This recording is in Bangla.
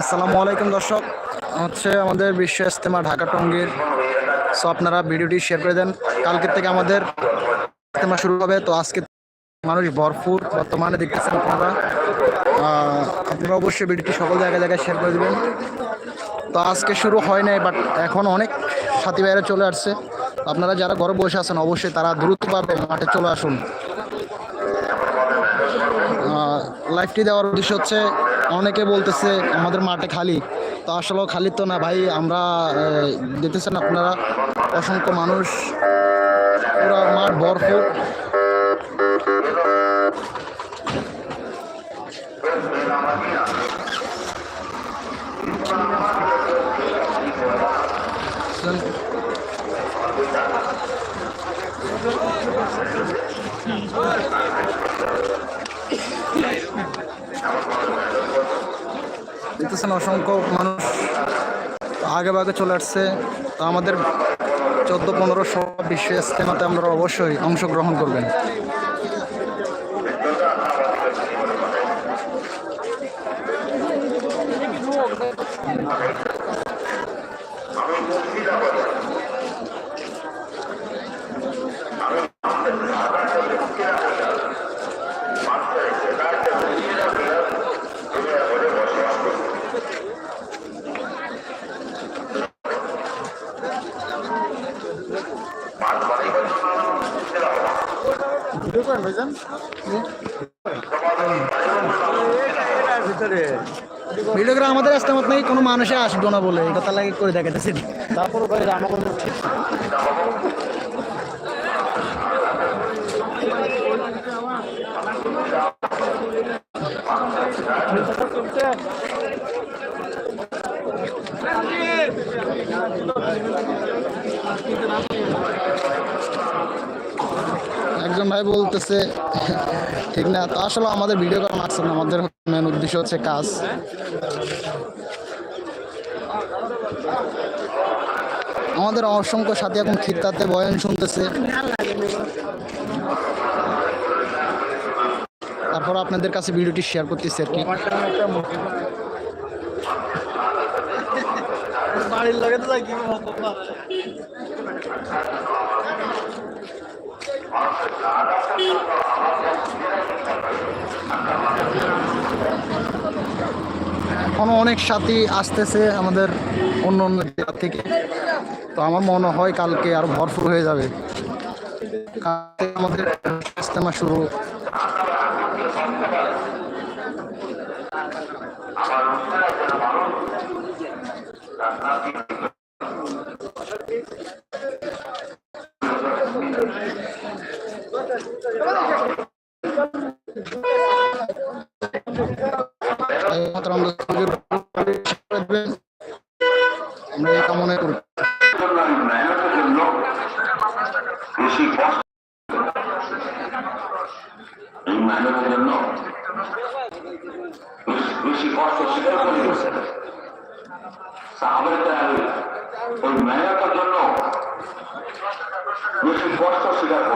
আসসালামু আলাইকুম দর্শক। হচ্ছে আমাদের বিশ্ব ইস্তেমা ঢাকা টঙ্গীর। সো আপনারা ভিডিওটি শেয়ার করে দেন। কালকের থেকে আমাদের ইস্তেমা শুরু হবে। তো আজকে মানুষ ভরপুর বর্তমানে দেখতেছেন আপনারা। আপনারা অবশ্যই ভিডিওটি সকল জায়গায় জায়গায় শেয়ার করে দেবেন। তো আজকে শুরু হয় নাই বাট এখন অনেক সাথী ভাইরা চলে আসছে। আপনারা যারা ঘরে বসে আছেন, অবশ্যই তারা দ্রুত দ্রুতভাবে মাঠে চলে আসুন। লাইভটি দেওয়ার উদ্দেশ্য হচ্ছে, অনেকে বলতেছে আমাদের মাঠে খালি। তো আসলে খালি তো না ভাই, আমরা দেখতেছেন আপনারা, অসংখ্য মানুষ, পুরো মাঠ ভরপুর। দেখতেছেন অসংখ্য মানুষ আগে ভাগে চলে আসছে। তো আমাদের চোদ্দ, পনেরো সব বিশ্ব ইস্তেমাতে আমরা অবশ্যই অংশগ্রহণ করবেন। আমাদের ইস্তেমাত নাকি কোনো মানুষে আসবে না বলে এটা তার লাগে করে দেখাতেছি তারপর ভাই বলতেছে, ঠিক না? তো আসলে আমাদের ভিডিও করা মাকসাদ না, আমাদের মেন উদ্দেশ্য হচ্ছে কাজ। আমাদের অসংখ্য সাথী এখন খিত্তাতে বয়ান শুনতেছে। তারপর আপনাদের কাছে ভিডিওটি শেয়ার করতেছি আর কি। বাড়ির তো এখনও অনেক সাথী আসতেছে আমাদের অন্য অন্য জেলা থেকে। তো আমার মনে হয় কালকে আর ভরপুর হয়ে যাবে। আমাদের ইজতেমা শুরু সুযোগ করবেন। আমরা এই কামনা করি বেশি কষ্ট স্বীকার করে ওই মেহনতের জন্য কষ্ট স্বীকার